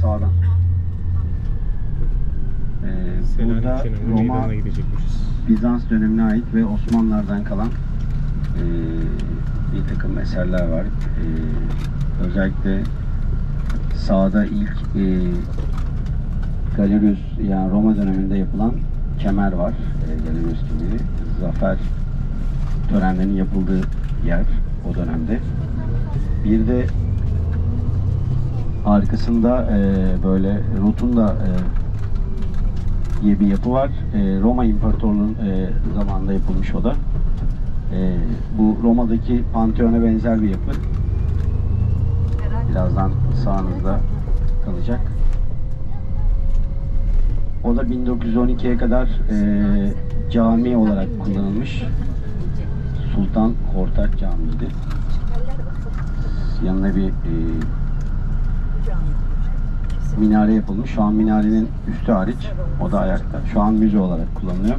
sağdan. Ee, burada Roma. Bizans dönemine ait ve Osmanlılardan kalan e, bir takım eserler var. E, özellikle sağda ilk e, Galerius yani Roma döneminde yapılan kemer var. E, Galerius kemeri. Zafer törenlerinin yapıldığı yer o dönemde. Bir de arkasında e, böyle rotunda e, diye bir yapı var. E, Roma İmparatorluğu'nun e, zamanında yapılmış o da. E, bu Roma'daki Pantheon'a benzer bir yapı. Birazdan sağınızda kalacak. O da 1912'ye kadar e, cami olarak kullanılmış. Sultan Kortak Camii'ydi. Yanına bir e, minare yapılmış. Şu an minarenin üstü hariç. O da ayakta. Şu an müze olarak kullanılıyor.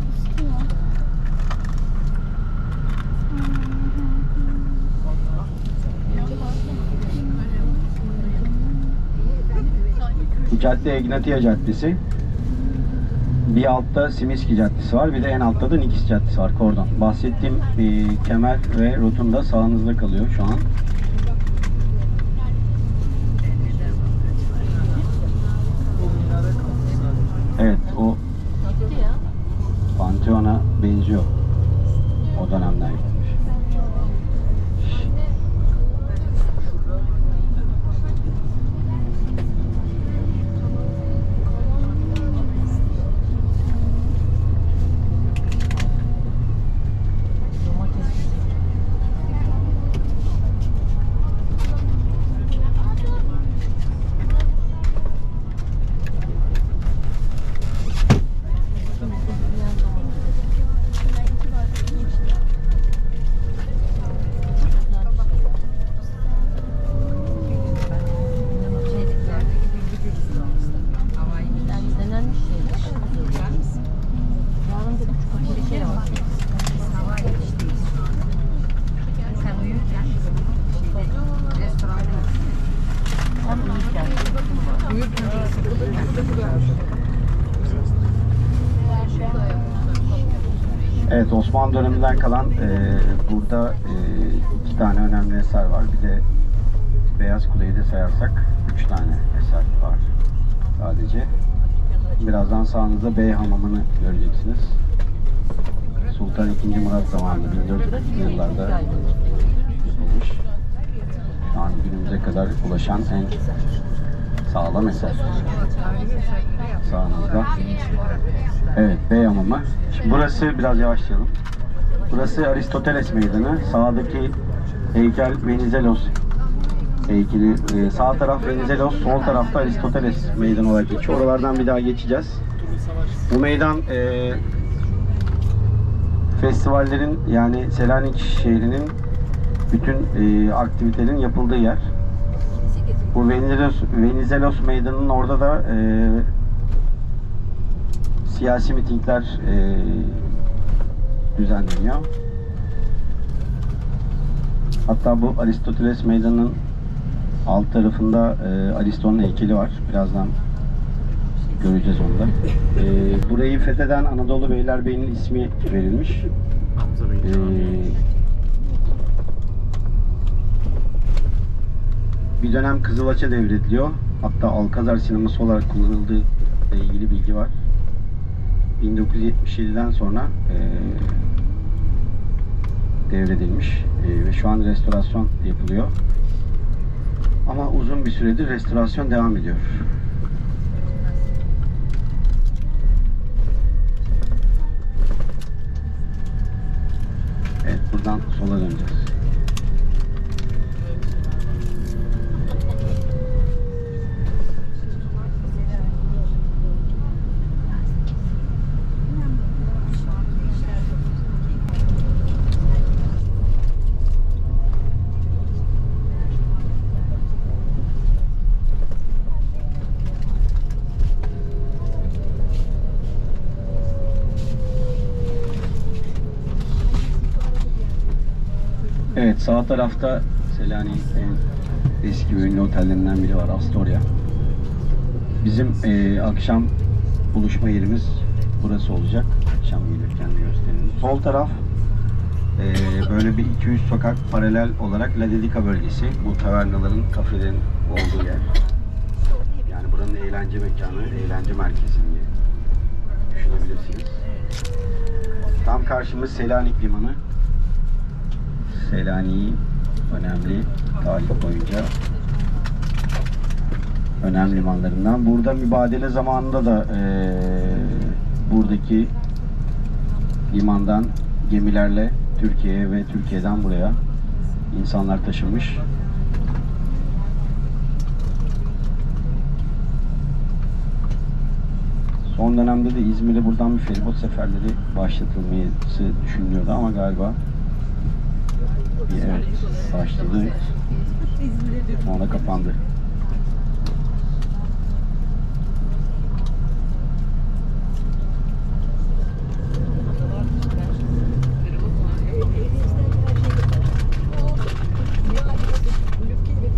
Bu cadde Egnatia Caddesi. Bir altta Simiski Caddesi var. Bir de en altta da Nikis Caddesi var. Kordon. Bahsettiğim e, kemer ve rotunda sağınızda kalıyor şu an. Evet o Pantheon'a benziyor. O dönemden yapılmış. denenmiş şeyler. Yarın da küçük bir şey var. Sen uyurken şeyde restoranda Tam uyurken. Evet Osmanlı döneminden kalan e, burada e, iki tane önemli eser var. Bir de Beyaz Kule'yi de sayarsak üç tane eser var sadece. Birazdan sağınızda Bey Hamamı'nı göreceksiniz. Sultan II. Murat zamanında 1400'lü yıllarda yapılmış. Şu an günümüze kadar ulaşan en sağlam eser. Sağınızda. Evet, Bey Hamamı. Şimdi burası biraz yavaşlayalım. Burası Aristoteles Meydanı. Sağdaki heykel Venizelos heykeli. Ee, sağ taraf Venizelos, sol tarafta Aristoteles Meydanı olarak geçiyor. Oralardan bir daha geçeceğiz. Bu meydan e, festivallerin yani Selanik şehrinin bütün e, aktivitelerin yapıldığı yer. Bu Venizelos, Venizelos Meydanı'nın orada da e, siyasi mitingler e, düzenleniyor. Burası bu Aristoteles Meydanı'nın alt tarafında e, Aristo'nun heykeli var. Birazdan göreceğiz onu da. E, burayı fetheden Anadolu Beylerbeyi'nin ismi verilmiş. Camii. bir dönem Kızılaç'a devrediliyor. Hatta Alkazar sineması olarak kullanıldığı ile ilgili bilgi var. 1977'den sonra eee, devredilmiş Eee, ve şu an restorasyon yapılıyor. Ama uzun bir süredir restorasyon devam ediyor. Evet, buradan sola döneceğiz. Sağ tarafta Selanik'in eski ünlü otellerinden biri var Astoria. Bizim e, akşam buluşma yerimiz burası olacak. Akşam gelirken de gösterelim. Sol taraf e, böyle bir 200 sokak paralel olarak La Dedica bölgesi. Bu tavernaların, kafelerin olduğu yer. Yani buranın eğlence mekanı, eğlence merkezi diye düşünebilirsiniz. Tam karşımız Selanik Limanı. Selanik'i önemli tarih boyunca önemli limanlarından. Burada mübadele zamanında da eee, buradaki limandan gemilerle Türkiye'ye ve Türkiye'den buraya insanlar taşınmış. Son dönemde de İzmir'e buradan bir feribot seferleri başlatılması düşünülüyordu ama galiba başladı. Sonra kapandı.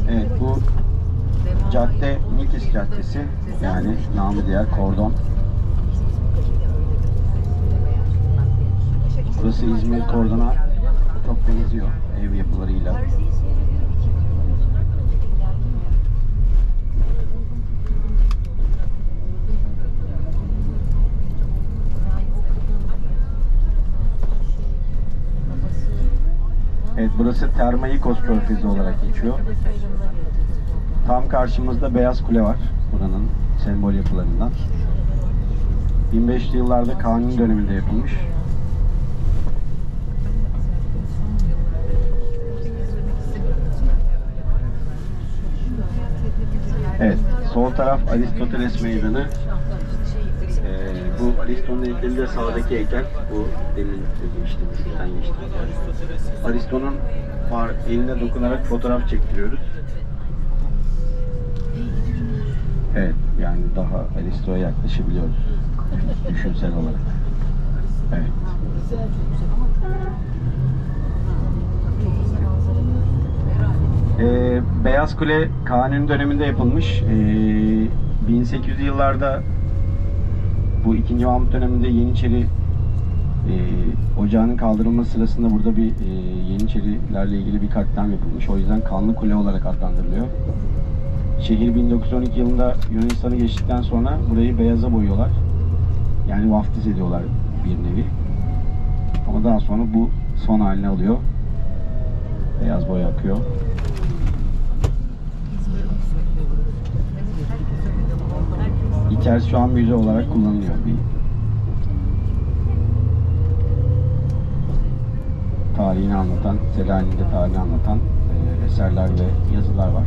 Evet bu cadde Nikis Caddesi yani namı diğer kordon. Burası İzmir kordona çok benziyor ev yapılarıyla. Evet burası Termaikos Körfezi olarak geçiyor. Tam karşımızda Beyaz Kule var. Buranın sembol yapılarından. 1500'lü yıllarda kanun döneminde yapılmış. Evet, sol taraf Aristoteles Meydanı. Ee, bu Aristo'nun heykeli de sağdaki heykel. Bu demin dediğim işte üstten geçti. Aristo'nun eline dokunarak fotoğraf çektiriyoruz. Evet, yani daha Aristo'ya yaklaşabiliyoruz. Düşünsel olarak. Evet. Ee, Beyaz Kule Kanuni döneminde yapılmış. Ee, 1800'lü yıllarda bu 2. Mahmut döneminde Yeniçeri e, ocağının kaldırılması sırasında burada bir e, Yeniçerilerle ilgili bir katliam yapılmış. O yüzden Kanlı Kule olarak adlandırılıyor. Şehir 1912 yılında Yunanistan'ı geçtikten sonra burayı beyaza boyuyorlar. Yani vaftiz ediyorlar bir nevi. Ama daha sonra bu son haline alıyor. Beyaz boya akıyor. İçerisi şu an müze olarak kullanılıyor. Bir tarihini anlatan, Selanik'te tarihini anlatan e, eserler ve yazılar var.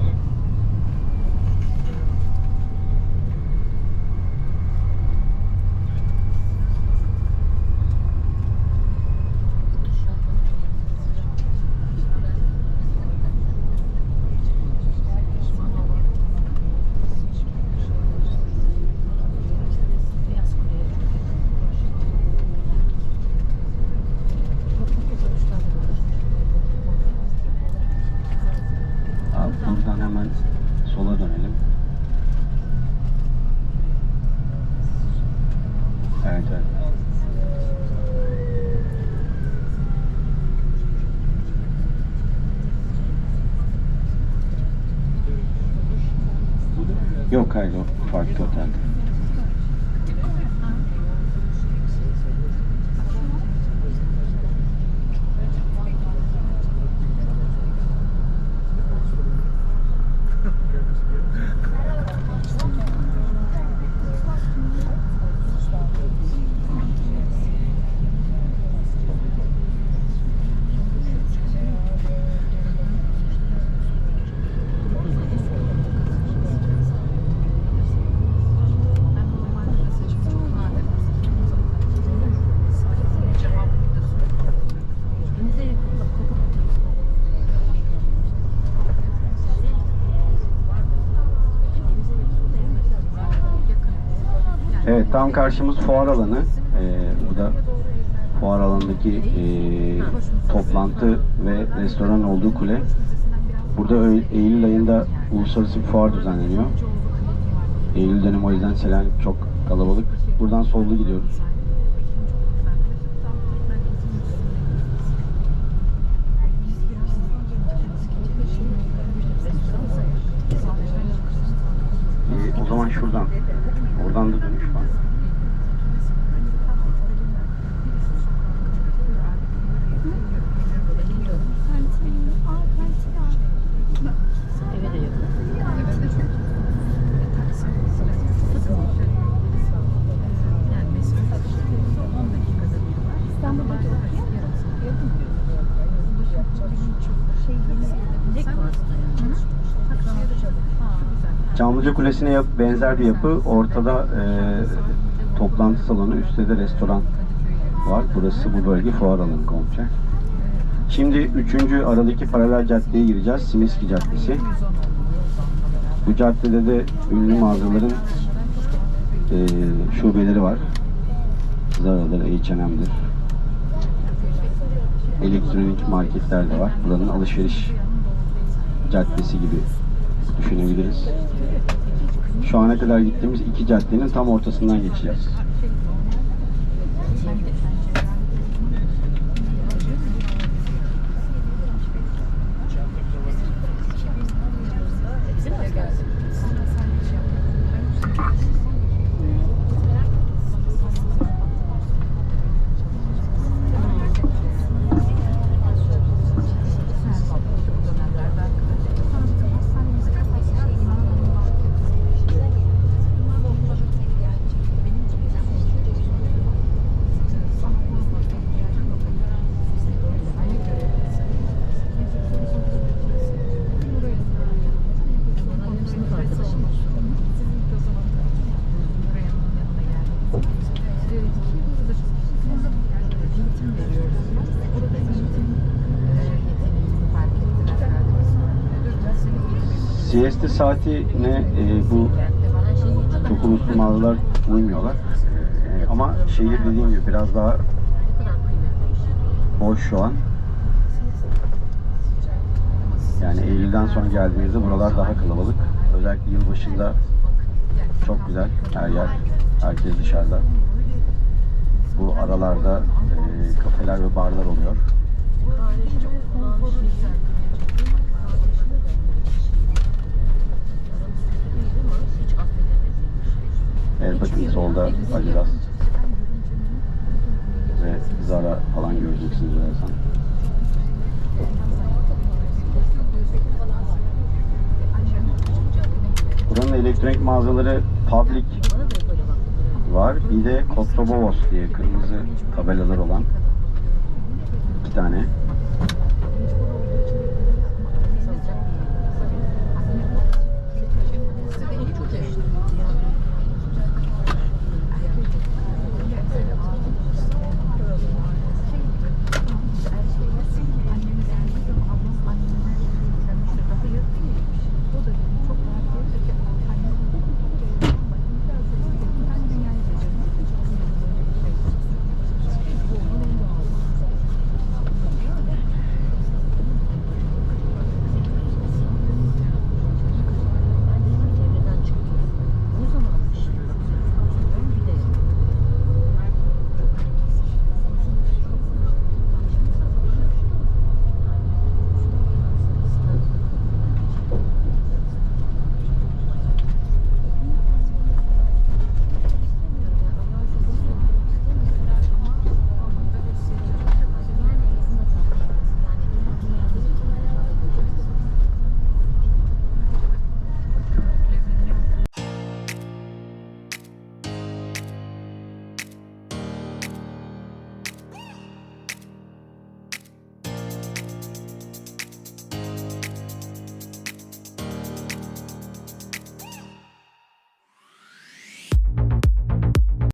go park to a tent. Tam karşımız fuar alanı. Ee, burada fuar alanındaki ee, toplantı ve restoran olduğu kule. Burada Eylül ayında uluslararası bir fuar düzenleniyor. Eylül dönemi o yüzden Selanik çok kalabalık. Buradan sollu gidiyoruz. Ee, o zaman şuradan. Oradan da dönüş Çamlıca Kulesi'ne yap- benzer bir yapı. Ortada e, toplantı salonu, üstte de restoran var. Burası bu bölge fuar alanı komple. Şimdi 3. aradaki paralel caddeye gireceğiz. Simiski Caddesi. Bu caddede de ünlü mağazaların e, şubeleri var. Zara'dır, H&M'dir. Elektronik marketler de var. Buranın alışveriş caddesi gibi düşünebiliriz. Şu ana kadar gittiğimiz iki caddenin tam ortasından geçeceğiz. Siesta saatine e, bu çok uluslu mağazalar uymuyorlar. E, ama şehir dediğim gibi biraz daha boş şu an. Yani Eylül'den sonra geldiğimizde buralar daha kalabalık. Özellikle yılbaşında çok güzel her yer. Herkes dışarıda. Bu aralarda e, kafeler ve barlar oluyor. Bakın solda Adidas ve Zara falan göreceksiniz birazdan. Buranın elektronik mağazaları Public var. Bir de Kotlobovos diye kırmızı tabelalar olan iki tane.